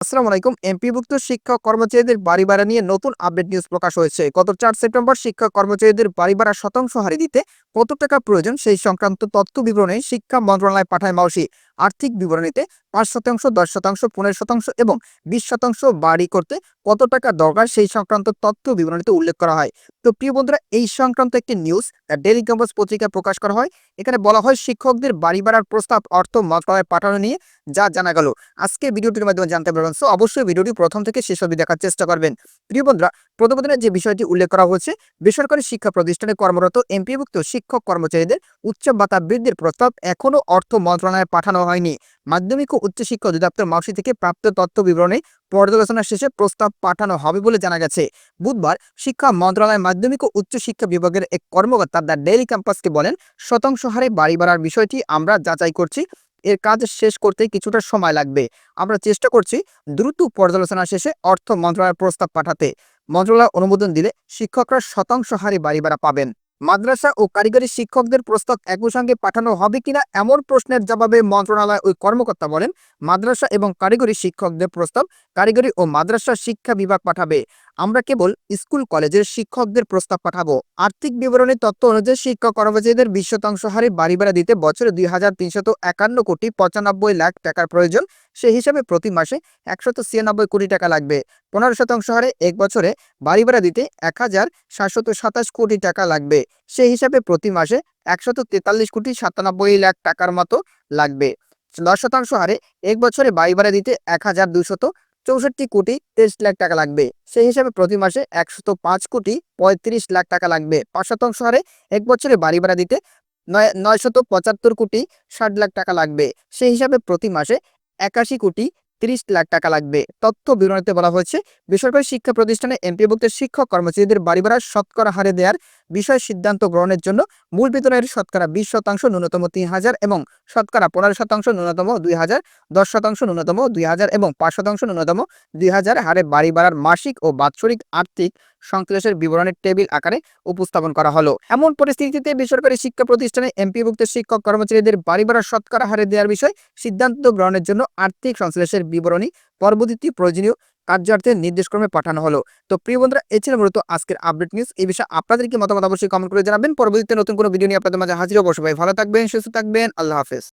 আসসালামু আলাইকুম। এমপিভুক্ত শিক্ষক কর্মচারীদের বাড়ি ভাড়া নিয়ে নতুন আপডেট নিউজ প্রকাশ হয়েছে। গত চার সেপ্টেম্বর শিক্ষক কর্মচারীদের বাড়ি ভাড়া শতাংশ হারিয়ে দিতে কত টাকা প্রয়োজন সেই সংক্রান্ত তথ্য বিবরণে শিক্ষা মন্ত্রণালয় পাঠায় মাউসি। আর্থিক বিবরণীতে পাঁচ শতাংশ, দশ শতাংশ, পনেরো শতাংশ এবং বিশ শতাংশ বাড়ি করতে কত টাকা দরকার সেই সংক্রান্ত তথ্য বিবরণীতে উল্লেখ করা হয়। তো প্রিয় বন্ধুরা, এই সংক্রান্ত একটি নিউজ ডেলি ক্যাম্পাস পত্রিকায় প্রকাশ করা হয়। এখানে বলা হয় শিক্ষকদের বাড়ি বাড়ার প্রস্তাব, অর্থ মন্ত্রণালয়ে পাঠানো নিয়ে যা জানা গেল। আজকে ভিডিওটির মাধ্যমে জানতে পারবেন। সো অবশ্যই ভিডিওটি প্রথম থেকে শেষ অবধি দেখার চেষ্টা করবেন। প্রিয় বন্ধুরা প্রতিবেদনে যে বিষয়টি উল্লেখ করা হয়েছে, বেসরকারি শিক্ষা প্রতিষ্ঠানে কর্মরত এমপিভুক্ত শিক্ষক কর্মচারীদের উচ্চ ভাতা বৃদ্ধির প্রস্তাব এখনও অর্থ মন্ত্রণালয়ে পাঠানো হয়নি। মাধ্যমিক ও উচ্চশিক্ষা অধিদপ্তর মাউসি থেকে প্রাপ্ত তথ্য বিবরণী পর্যালোচনা শেষে প্রস্তাব পাঠানো হবে বলে জানা গেছে। বুধবার শিক্ষা মন্ত্রণালয় মাধ্যমিক ও উচ্চশিক্ষা বিভাগের এক কর্মকর্তা দ্য ডেইলি ক্যাম্পাসকে বলেন, শতাংশ হারে বাড়ি বাড়ার বিষয়টি আমরা যাচাই করছি। এর কাজ শেষ করতে কিছুটা সময় লাগবে। আমরা চেষ্টা করছি দ্রুত পর্যালোচনা শেষে অর্থ মন্ত্রণালয়ের প্রস্তাব পাঠাতে। মন্ত্রণালয় অনুমোদন দিলে শিক্ষকরা শতাংশ হারে বাড়ি ভাড়া পাবেন। মাদ্রাসা ও কারিগরি শিক্ষকদের প্রস্তাব একই সঙ্গে পাঠানো হবে কিনা এমন প্রশ্নের জবাবে মন্ত্রণালয় ওই কর্মকর্তা বলেন, মাদ্রাসা এবং কারিগরি শিক্ষকদের প্রস্তাব কারিগরি ও মাদ্রাসা শিক্ষা বিভাগ পাঠাবে। আমরা কেবল স্কুল, কলেজের শিক্ষকদের প্রস্তাব পাঠাবো। আর্থিক বিবরণীর তথ্য অনুযায়ী শিক্ষক কর্মচারীদের বিশ শতাংশ হারে বাড়ি ভাড়া দিতে বছরে দুই হাজার তিনশত একান্ন কোটি পঁচানব্বই লাখ টাকার প্রয়োজন। সেই হিসাবে প্রতি মাসে একশত ছিয়ানব্বই কোটি টাকা লাগবে। পনেরো শতাংশ হারে এক বছরে বাড়ি ভাড়া দিতে এক হাজার সাতশত সাতাশ কোটি টাকা লাগবে। সেই হিসাবে প্রতি মাসে একশত তেতাল্লিশ কোটি সাতানব্বই লাখ টাকার মতো লাগবে। দশ শতাংশ হারে এক বছরে বাড়ি ভাড়া দিতে এক হাজার দুশত চৌষট্টি কোটি তেইশ লাখ টাকা লাগবে। সেই হিসাবে প্রতি মাসে একশত পাঁচ কোটি পঁয়ত্রিশ লাখ টাকা লাগবে। পাঁচ শতাংশ হারে এক বছরে বাড়ি ভাড়া দিতে নয় নয়শত পঁচাত্তর কোটি ষাট লাখ টাকা লাগবে। সেই হিসাবে প্রতি মাসে একাশি কোটি তিরিশ লাখ টাকা লাগবে। তথ্য বিবরণীতে বলা হয়েছে, বেসরকারি শিক্ষা প্রতিষ্ঠানে এমপিভুক্ত শিক্ষক কর্মচারীদের বাড়ি ভাড়া শতকরা হারে দেওয়ার বিষয়ে সিদ্ধান্ত গ্রহণের জন্য মূল বেতনের শতকরা বিশ শতাংশ ন্যূনতম তিন হাজার এবং শতকরা পনেরো শতাংশ ন্যূনতম দুই হাজার, দশ শতাংশ ন্যূনতম দুই হাজার এবং পাঁচ শতাংশ ন্যূনতম দুই হাজার হারে বাড়ি বাড়ার মাসিক ও বাৎসরিক আর্থিক সংশ্লেষের বিবরণের টেবিল আকারে উপস্থাপন করা হলো। এমন পরিস্থিতিতে বেসরকারি শিক্ষা প্রতিষ্ঠানে এমপিভুক্ত শিক্ষক কর্মচারীদের বাড়ি ভাড়া শতকরা হারে দেওয়ার বিষয়ে সিদ্ধান্ত গ্রহণের জন্য আর্থিক সংশ্লেষের বিবরণী পরবর্তী প্রয়োজনীয় কার্যার্থে নির্দেশক্রমে পাঠানো হলো। তো প্রিয় বন্ধুরা, এই ছিল মূলত আজকের আপডেট নিউজ এই বিষয়ে আপনাদের কি মতামত অবশ্যই কমেন্ট করে জানাবেন। পরবর্তীতে নতুন কোনো ভিডিও নিয়ে আপনাদের মাঝে হাজির অবশ্যই ভালো থাকবেন, সুস্থ থাকবেন। আল্লাহ হাফেজ।